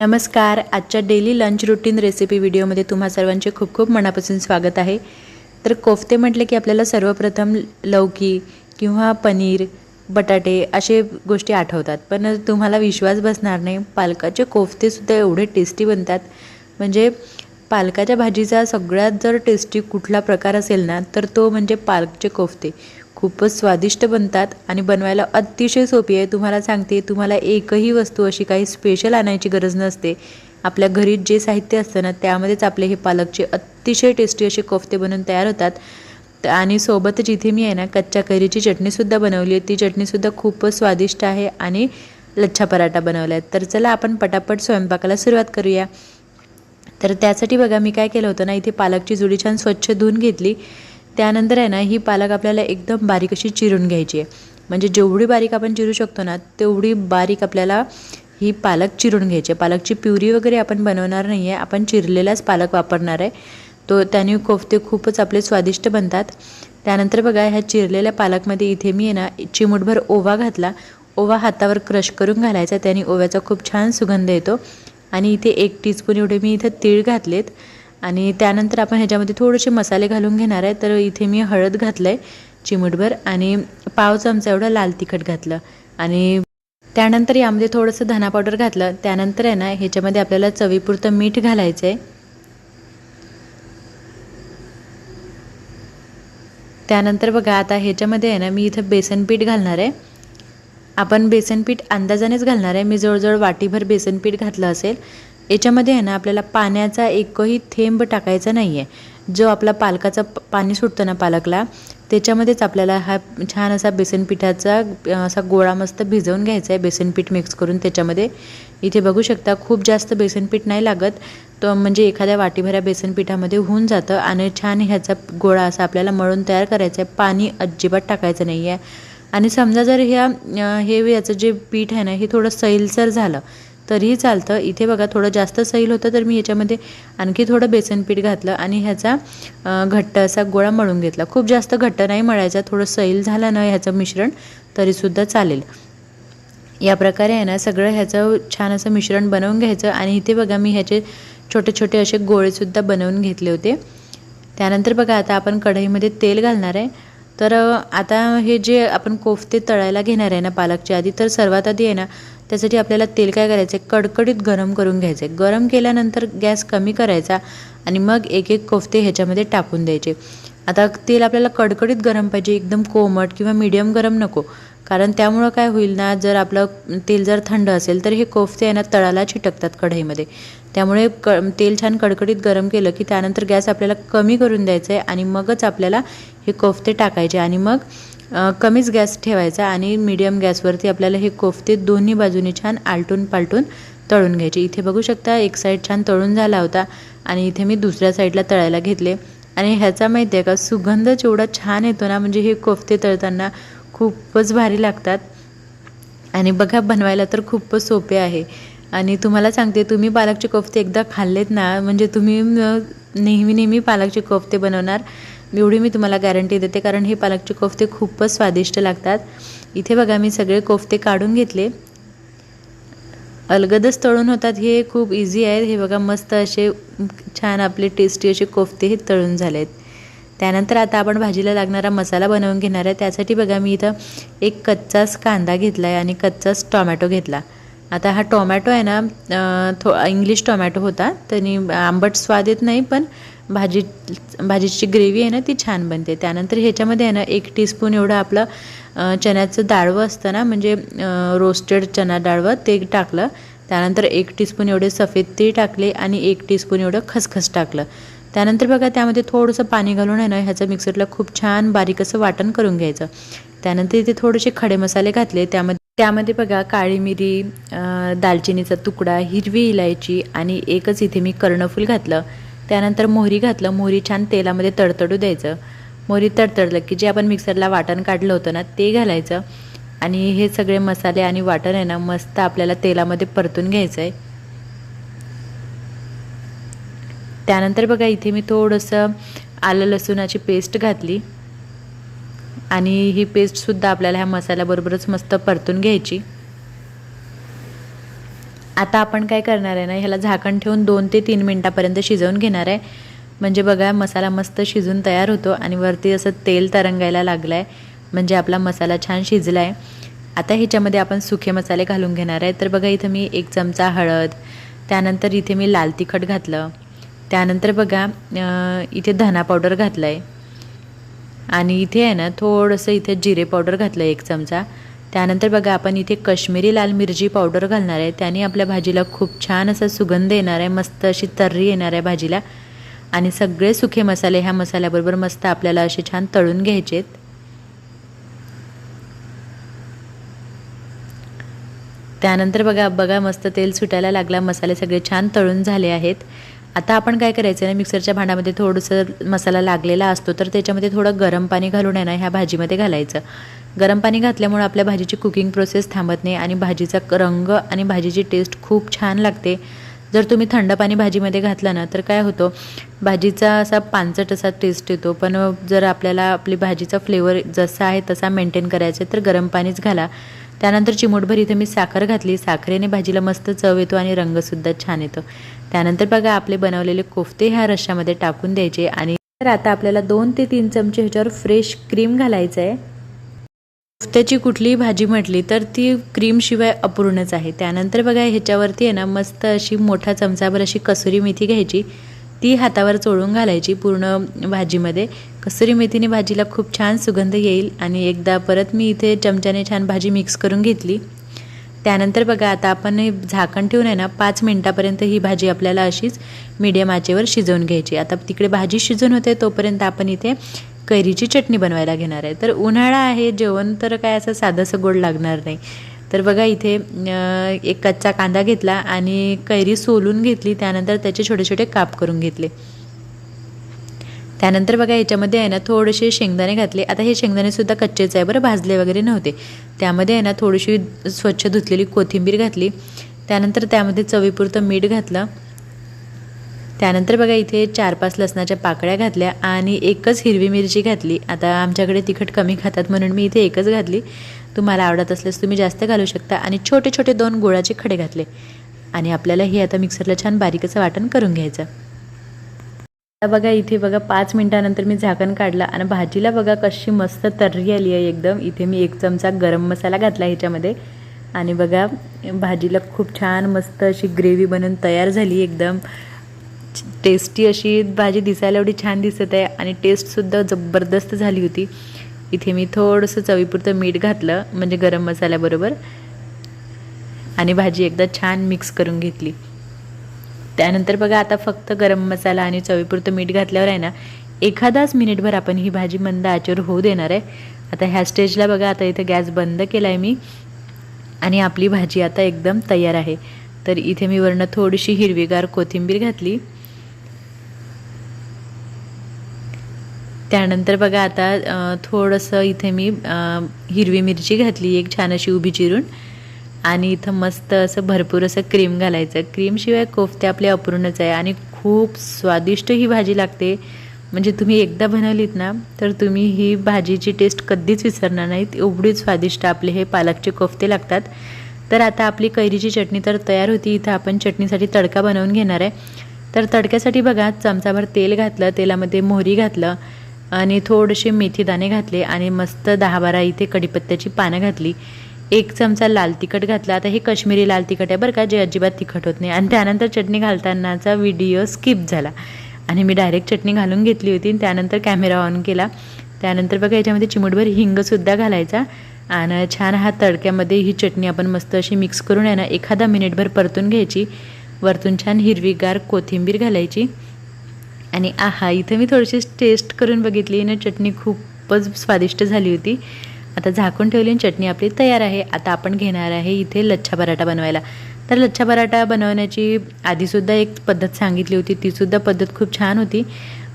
नमस्कार. आजच्या daily lunch routine recipe व्हिडिओमध्ये तुम्हा सर्वांचे खूप खूप मनापासून स्वागत आहे. तर कोफ्ते म्हटले की आपल्याला सर्वप्रथम लौकी किंवा पनीर बटाटे असे गोष्टी आठवतात. पण तुम्हाला विश्वास बसणार नाही पालकाचे कोफ्तेसुद्धा एवढे टेस्टी बनतात. म्हणजे पालकाच्या भाजीचा सगळ्यात जर टेस्टी कुठला प्रकार असेल ना तर तो म्हणजे पालकचे कोफ्ते. खूपच स्वादिष्ट बनतात आणि बनवायला अतिशय सोपी आहे. तुम्हाला सांगते तुम्हाला एकही वस्तू अशी काही स्पेशल आणायची गरज नसते. आपल्या घरी जे साहित्य असतं ना त्यामध्येच आपले हे पालकचे अतिशय टेस्टी असे कोफ्ते बनवून तयार होतात. आणि सोबतच इथे मी आहे ना कच्च्या कैरीची चटणीसुद्धा बनवली आहे. ती चटणीसुद्धा खूपच स्वादिष्ट आहे आणि लच्छा पराठा बनवला आहे तर चला आपण पटापट स्वयंपाकाला सुरुवात करूया. तर त्यासाठी बघा मी काय केलं होतं ना इथे पालकची जुडी छान स्वच्छ धुवून घेतली. त्यानंतर आहे ना ही पालक आपल्याला एकदम बारीक अशी चिरून घ्यायची आहे. म्हणजे जेवढी बारीक आपण चिरू शकतो ना तेवढी बारीक आपल्याला ही पालक चिरून घ्यायची आहे. पालकची प्युरी वगैरे आपण बनवणार नाही आहे आपण चिरलेलाच पालक वापरणार आहे. तो त्याने कोफते खूपच आपले स्वादिष्ट बनतात. त्यानंतर बघा ह्या चिरलेल्या पालकमध्ये इथे मी आहे ना चिमूटभर ओवा घातला. ओवा हातावर क्रश करून घालायचा त्याने ओव्याचा खूप छान सुगंध येतो. आणि इथे एक टीस्पून एवढे मी इथं तीळ घातलेत. आणि त्यानंतर आपण ह्याच्यामध्ये थोडेसे मसाले घालून घेणार आहे. तर इथे मी हळद घातलं आहे चिमूटभर आणि पाव चमचा एवढं लाल तिखट घातलं. आणि त्यानंतर यामध्ये थोडंसं धना पावडर घातलं. त्यानंतर आहे ना ह्याच्यामध्ये आपल्याला चवीपुरतं मीठ घालायचं आहे त्यानंतर बघा आता ह्याच्यामध्ये आहे ना मी इथं बेसन पीठ घालणार आहे. आपण बेसनपीठ अंदाजानेच घालणार आहे. मी जवळजवळ वाटीभर बेसनपीठ घातलं असेल. याच्यामध्ये आहे ना आपल्याला पाण्याचा एकही थेंब टाकायचा नाही आहे जो आपला पालकाचा प- पाणी सुटतं ना पालकला त्याच्यामध्येच आपल्याला हा छान असा बेसन पिठाचा असा गोळा मस्त भिजवून घ्यायचा आहे बेसनपीठ मिक्स करून त्याच्यामध्ये. इथे बघू शकता खूप जास्त बेसनपीठ नाही लागत. तो म्हणजे एखाद्या वाटीभऱ्या बेसनपीठामध्ये होऊन जातं आणि छान ह्याचा गोळा असा आपल्याला मळून तयार करायचा आहे. पाणी अजिबात टाकायचं नाही आहे आणि समजा जर ह्या हे याचं जे पीठ आहे ना हे थोडं सैलसर झालं तरीही चालतं. इथे बघा थोडं जास्त सैल होतं तर मी याच्यामध्ये आणखी थोडं बेसन पीठ घातलं आणि ह्याचा घट्ट असा गोळा मळून घेतला. खूप जास्त घट्ट नाही मळायचा थोडं सैल झालं ना ह्याचं मिश्रण तरीसुद्धा चालेल. या प्रकारे आहे ना सगळं ह्याचं छान असं मिश्रण बनवून घ्यायचं. आणि इथे बघा मी ह्याचे छोटे छोटे असे गोळेसुद्धा बनवून घेतले होते. त्यानंतर बघा आता आपण कढईमध्ये तेल घालणार आहे. तर आता हे जे आपण कोफते तळायला घेणार आहे ना पालकच्या आधी तर सर्वात आधी आहे ना त्यासाठी आपल्याला तेल काय करायचं आहे कडकडीत गरम करून घ्यायचं आहे गरम केल्यानंतर गॅस कमी करायचा आणि मग एक एक कोफते ह्याच्यामध्ये टाकून द्यायचे. आता तेल आपल्याला कडकडीत गरम पाहिजे एकदम कोमट किंवा मीडियम गरम नको. कारण त्यामुळं काय होईल ना जर आपलं तेल जर थंड असेल तर हे कोफते आहे ना तळाला चिटकतात कढईमध्ये. त्यामुळे क तेल छान कडकडीत गरम केलं की त्यानंतर गॅस आपल्याला कमी करून द्यायचं आहे आणि मगच आपल्याला हे कोफ्ते टाकायचे आणि मग कमीच गॅस ठेवायचा आणि मीडियम गॅसवरती आपल्याला हे कोफ्ते दोन्ही बाजूनी छान आलटून पालटून तळून घ्यायचे. इथे बघू शकता एक साईड छान तळून झाला होता आणि इथे मी दुसऱ्या साईडला तळायला घेतले. आणि ह्याचा माहिती आहे का सुगंधच एवढा छान येतो ना म्हणजे हे कोफ्ते तळताना खूपच भारी लागतात. आणि बघा बनवायला तर खूपच सोपे आहे. आणि तुम्हाला सांगते तुम्ही पालकचे कोफ्ते एकदा खाल्लेत ना म्हणजे तुम्ही नेहमी नेहमी पालकचे कोफ्ते बनवणार. एवढी मी तुम्हाला गॅरंटी देते कारण हे पालकचे कोफ्ते खूपच स्वादिष्ट लागतात. इथे बघा मी सगळे कोफ्ते काढून घेतले. अलगदच तळून होतात हे खूप इझी आहेत. हे बघा मस्त असे छान आपले टेस्टी असे कोफ्ते हे तळून झाले आहेत त्यानंतर आता आपण भाजीला लागणारा मसाला बनवून घेणार आहे. त्यासाठी बघा मी इथं एक कच्चाच कांदा घेतला आहे आणि कच्चाच टॉमॅटो घेतला. आता हा टोमॅटो आहे ना थो इंग्लिश टोमॅटो होता. त्यांनी आंबट स्वाद येत नाही पण भाजी भाजीची ग्रेव्ही आहे ना ती छान बनते. त्यानंतर ह्याच्यामध्ये आहे ना एक टीस्पून एवढं आपलं चण्याचं डाळवं असतं ना म्हणजे रोस्टेड चना डाळवं ते टाकलं. त्यानंतर एक टीस्पून एवढे सफेद तीळ टाकले आणि एक टीस्पून एवढं खसखस टाकलं. त्यानंतर बघा त्यामध्ये थोडंसं पाणी घालून आहे ना ह्याचं मिक्सरला खूप छान बारीक असं वाटण करून घ्यायचं. त्यानंतर इथे थोडेसे खडे मसाले घातले. त्यामध्ये त्यामध्ये बघा काळी मिरी दालचिनीचा तुकडा हिरवी इलायची आणि एकच इथे मी कर्णफूल घातलं. त्यानंतर मोहरी घातलं मोहरी छान तेलामध्ये तडतडू द्यायचं. मोहरी तडतडलं की जे आपण मिक्सरला वाटण काढलं होतं ना ते घालायचं. आणि हे सगळे मसाले आणि वाटण आहे ना मस्त आपल्याला तेलामध्ये परतून घ्यायचं आहे त्यानंतर बघा इथे मी थोडंसं आलं लसूणाची पेस्ट घातली. आणि ही पेस्टसुद्धा आपल्याला ह्या मसाल्याबरोबरच मस्त परतून घ्यायची. आता आपण काय करणार आहे ना ह्याला झाकण ठेवून दोन ते तीन मिनटापर्यंत शिजवून घेणार आहे. म्हणजे बघा मसाला मस्त शिजून तयार होतो आणि वरती असं तेल तरंगायला लागलं आहे म्हणजे आपला मसाला छान शिजला आहे आता ह्याच्यामध्ये आपण सुखे मसाले घालून घेणार आहे. तर बघा इथं मी एक चमचा हळद त्यानंतर इथे मी लाल तिखट घातलं. त्यानंतर बघा इथे धना पावडर घातलं आहे आणि इथे आहे ना थोडंसं इथे जिरे पावडर घातलं एक चमचा. त्यानंतर बघा आपण इथे कश्मीरी लाल मिरची पावडर घालणार आहे. त्याने आपल्या भाजीला खूप छान असा सुगंध येणार आहे मस्त अशी तर्री येणार आहे भाजीला. आणि सगळे सुखे मसाले ह्या मसाल्याबरोबर मस्त आपल्याला असे छान तळून घ्यायचे आहेत त्यानंतर बघा बघा मस्त तेल सुटायला लागला मसाले सगळे छान तळून झाले आहेत. आता आपण काय करायचं ना मिक्सरच्या भांड्यामध्ये थोडंसं मसाला लागलेला असतो तर त्याच्यामध्ये थोडं गरम पाणी घालून आहे ना ह्या भाजीमध्ये घालायचं. गरम पाणी घातल्यामुळे आपल्या भाजीची कुकिंग प्रोसेस थांबत नाही आणि भाजीचा रंग आणि भाजीची टेस्ट खूप छान लागते. जर तुम्ही थंड पाणी भाजीमध्ये घातलं ना तर काय होतं? भाजीचा असा पांचट असा टेस्ट येतो. पण जर आपल्याला आपली भाजीचा फ्लेवर जसा आहे तसा मेंटेन करायचा आहे तर गरम पाणीच घाला. त्यानंतर चिमूटभर इथे मी साखर घातली. साखरेने भाजीला मस्त चव येतो आणि रंगसुद्धा छान येतो. त्यानंतर बघा आपले बनवलेले कोफ्ते ह्या रश्श्यामध्ये टाकून द्यायचे आणि तर आता आपल्याला दोन ते तीन चमचे ह्याच्यावर फ्रेश क्रीम घालायचं आहे कोफ्त्याची कुठलीही भाजी म्हटली तर ती क्रीमशिवाय अपूर्णच आहे. त्यानंतर बघा ह्याच्यावरती आहे ना मस्त अशी मोठा चमचाभर अशी कसुरी मेथी घ्यायची. ती हातावर चोळून घालायची पूर्ण भाजीमध्ये. कसुरी मेथीने भाजीला खूप छान सुगंध येईल आणि एकदा परत मी इथे चमच्याने छान भाजी मिक्स करून घेतली. त्यानंतर बघा आता आपण झाकण ठेवून आहे ना पाच मिनटापर्यंत ही भाजी आपल्याला अशीच मीडियम आचेवर शिजवून घ्यायची. आता तिकडे भाजी शिजून होते तोपर्यंत आपण इथे कैरीची चटणी बनवायला घेणार आहे. तर उन्हाळा आहे जेवण तर काय असं साधंसं गोड लागणार नाही. तर बघा इथे एक कच्चा कांदा घेतला आणि कैरी सोलून घेतली त्यानंतर त्याचे छोटे छोटे काप करून घेतले. त्यानंतर बघा याच्यामध्ये आहे ना थोडेसे शेंगदाणे घातले. आता हे शेंगदाणे सुद्धा कच्चेच आहे बरं भाजले वगैरे नव्हते. त्यामध्ये आहे ना थोडीशी स्वच्छ धुतलेली कोथिंबीर घातली. त्यानंतर त्यामध्ये चवीपुरतं मीठ घातलं. त्यानंतर बघा इथे चार पाच लसणाच्या पाकळ्या घातल्या आणि एकच हिरवी मिरची घातली. आता आमच्याकडे तिखट कमी खातात म्हणून मी इथे एकच घातली. तुम्हाला आवडत असल्यास तुम्ही जास्त घालू शकता. आणि छोटे छोटे दोन गुळाचे खडे घातले. आणि आपल्याला हे आता मिक्सरला छान बारीकचं वाटण करून घ्यायचं. आता बघा इथे बघा पाच मिनिटानंतर मी झाकण काढलं आणि भाजीला बघा कशी मस्त तर्री आली आहे एकदम. इथे मी एक चमचा गरम मसाला घातला ह्याच्यामध्ये. आणि बघा भाजीला खूप छान मस्त अशी ग्रेव्ही बनवून तयार झाली एकदम. टेस्टी अशी भाजी दिसायला एवढी छान दिसत आहे आणि टेस्टसुद्धा जबरदस्त झाली होती. इथे मी थोडंसं चवीपुरतं मीठ घातलं म्हणजे गरम मसाल्याबरोबर. आणि भाजी एकदा छान मिक्स करून घेतली. त्यानंतर बघा आता फक्त गरम मसाला आणि चवीपुरतं मीठ घातल्यावर आहे ना एखादाच मिनिटभर आपण ही भाजी मंद आचेवर होऊ देणार आहे. आता ह्या स्टेजला बघा आता इथे गॅस बंद केला आहे मी. आणि आपली भाजी आता एकदम तयार आहे. तर इथे मी वरनं थोडीशी हिरवीगार कोथिंबीर घातली. त्यानंतर बघा आता थोडंसं इथे मी हिरवी मिरची घातली एक छान अशी उभी चिरून. आणि इथं मस्त असं भरपूर असं क्रीम घालायचं. क्रीमशिवाय कोफ्ते आपले अपूर्णच आहे आणि खूप स्वादिष्ट ही भाजी लागते. म्हणजे तुम्ही एकदा बनवलीत ना तर तुम्ही ही भाजीची टेस्ट कधीच विसरणार नाहीत. एवढीच स्वादिष्ट आपले हे पालकचे कोफ्ते लागतात. तर आता आपली कैरीची चटणी तर तयार होती. इथं आपण चटणीसाठी तडका बनवून घेणार आहे. तर तडक्यासाठी बघा चमचाभर तेल घातलं तेलामध्ये मोहरी घातलं आणि थोडेसे मेथीदाणे घातले आणि मस्त दहा बारा इथे कढीपत्त्याची पानं घातली. एक चमचा लाल तिखट घातला. आता हे काश्मीरी लाल तिखट आहे बरं का जे अजिबात तिखट होत नाही. आणि त्यानंतर चटणी घालतानाचा व्हिडिओ स्किप झाला. आणि मी डायरेक्ट चटणी घालून घेतली होती आणि त्यानंतर कॅमेरा ऑन केला. त्यानंतर बघा याच्यामध्ये चिमूटभर हिंगसुद्धा घालायचा. आणि छान हा तडक्यामध्ये ही चटणी आपण मस्त अशी मिक्स करून आहे ना एखादा मिनिटभर परतून घ्यायची. वरतून छान हिरवीगार कोथिंबीर घालायची. आणि आहा इथं मी थोडीशी टेस्ट करून बघितली. ना चटणी खूपच स्वादिष्ट झाली होती. आता झाकून ठेवली आणि चटणी आपली तयार आहे. आता आपण घेणार आहे इथे लच्छा पराठा बनवायला. तर लच्छा पराठा बनवण्याची आधीसुद्धा एक पद्धत सांगितली होती. तीसुद्धा पद्धत खूप छान होती.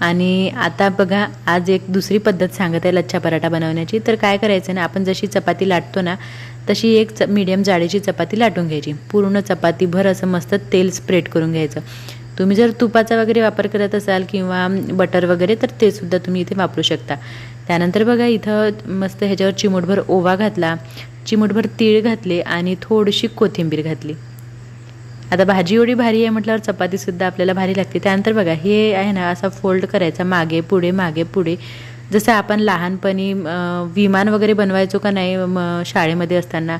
आणि आता बघा आज एक दुसरी पद्धत सांगत आहे लच्छा पराठा बनवण्याची. तर काय करायचं ना आपण जशी चपाती लाटतो ना तशी एक च मीडियम जाडीची चपाती लाटून घ्यायची. पूर्ण चपातीभर असं मस्त तेल स्प्रेड करून घ्यायचं. तुम्ही जर तुपाचा वगैरे वापर करत असाल किंवा बटर वगैरे तर ते सुद्धा तुम्ही इथे वापरू शकता. त्यानंतर बघा इथं मस्त ह्याच्यावर चिमूटभर ओवा घातला चिमूटभर तीळ घातले आणि थोडीशी कोथिंबीर घातली. आता भाजी एवढी भारी आहे म्हटल्यावर चपातीसुद्धा आपल्याला भारी लागते. त्यानंतर बघा हे आहे ना असा फोल्ड करायचा मागे पुढे मागे पुढे. जसं आपण लहानपणी विमान वगैरे बनवायचो का नाही म शाळेमध्ये असताना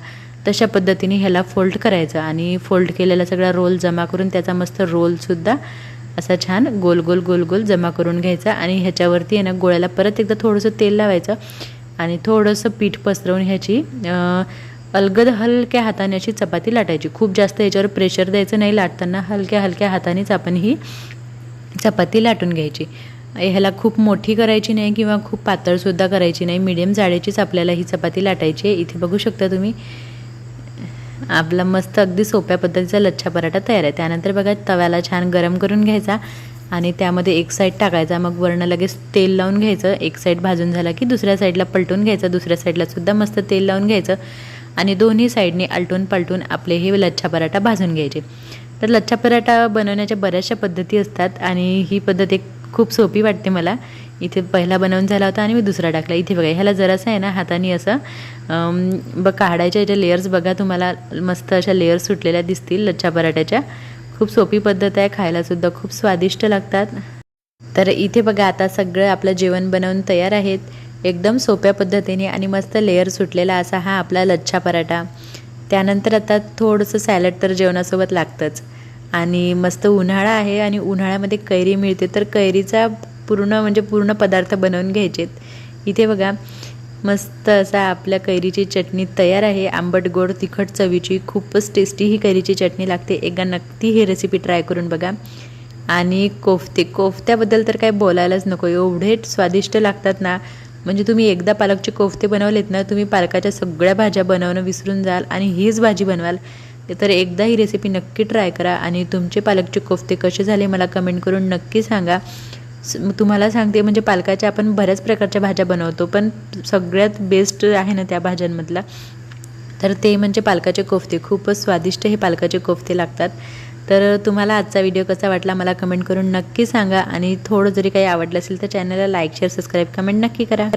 तशा पद्धतीने ह्याला फोल्ड करायचं आणि फोल्ड केलेला सगळा रोल जमा करून त्याचा मस्त रोलसुद्धा असा छान गोल गोल गोल गोल जमा करून घ्यायचा आणि ह्याच्यावरती आहे ना गोळ्याला परत एकदा थोडंसं तेल लावायचं आणि थोडंसं पीठ पसरवून ह्याची अलगद हलक्या हाताने अशी चपाती लाटायची. खूप जास्त याच्यावर प्रेशर द्यायचं नाही. लाटताना हलक्या हलक्या हातानेच आपण ही चपाती लाटून घ्यायची. ह्याला खूप मोठी करायची नाही किंवा खूप पातळसुद्धा करायची नाही. मीडियम जाड्याचीच आपल्याला ही चपाती लाटायची आहे. इथे बघू शकता तुम्ही. आपला मस्त अगदी सोप्या पद्धतीचा लच्छा पराठा तयार आहे. त्यानंतर बघा तव्याला छान गरम करून घ्यायचा आणि त्यामध्ये एक साईड टाकायचा. मग वरनं लगेच तेल लावून घ्यायचं. एक साईड भाजून झाला की दुसऱ्या साईडला पलटून घ्यायचं. दुसऱ्या साईडला सुद्धा मस्त तेल लावून घ्यायचं आणि दोन्ही साईडने आलटून पलटून आपले हे लच्छा पराठा भाजून घ्यायचे. तर लच्छा पराठा बनवण्याच्या बऱ्याचशा पद्धती असतात आणि ही पद्धत एक खूप सोपी वाटते मला. इथे पहिला बनवून झाला होता आणि मी दुसरा टाकला. इथे बघा ह्याला जरासं आहे ना हाताने असं ब काढायच्या याच्या लेयर्स बघा तुम्हाला मस्त अशा लेयर्स सुटलेल्या दिसतील लच्छा पराठ्याच्या. खूप सोपी पद्धत आहे खायलासुद्धा खूप स्वादिष्ट लागतात. तर इथे बघा आता सगळं आपलं जेवण बनवून तयार आहेत. एकदम सोप्या पद्धतीने आणि मस्त लेअर सुटलेला असा हा आपला लच्छा पराठा. त्यानंतर आता थोडंसं सॅलड तर जेवणासोबत लागतंच. आणि मस्त उन्हाळा आहे आणि उन्हाळ्यामध्ये कैरी मिळते तर कैरीचा पूर्ण म्हणजे पूर्ण पदार्थ बनवून घ्यायचेत. इथे बघा मस्त असा आपल्या कैरीची चटणी तयार आहे. आंबट गोड तिखट चवीची खूपच टेस्टी ही कैरीची चटणी लागते. एकदा नक्की ही रेसिपी ट्राय करून बघा. आणि कोफ्ते कोफ्त्याबद्दल तर काय बोलायलाच नको. एवढे स्वादिष्ट लागतात ना. म्हणजे तुम्ही एकदा पालकचे कोफ्ते बनवलेत ना तुम्ही पालकाच्या सगळ्या भाज्या बनवणं विसरून जाल आणि हीच भाजी बनवाल. तर एकदा ही रेसिपी नक्की ट्राय करा. आणि तुमचे पालकचे कोफ्ते कसे झाले मला कमेंट करून नक्की सांगा. तुम्हाला सांगते म्हणजे पालकाच्या आपण बऱ्याच प्रकारच्या भाज्या बनवतो पण सगळ्यात बेस्ट आहे ना त्या भाज्यांमधला. तर ते म्हणजे पालकाचे कोफ्ते. खूपच स्वादिष्ट हे पालकाचे कोफ्ते लागतात. तर तुम्हाला आजचा व्हिडिओ कसा वाटला मला कमेंट करून नक्की सांगा. आणि थोडं जरी काही आवडलं असेल तर चॅनलला लाईक शेअर सबस्क्राईब कमेंट नक्की करा.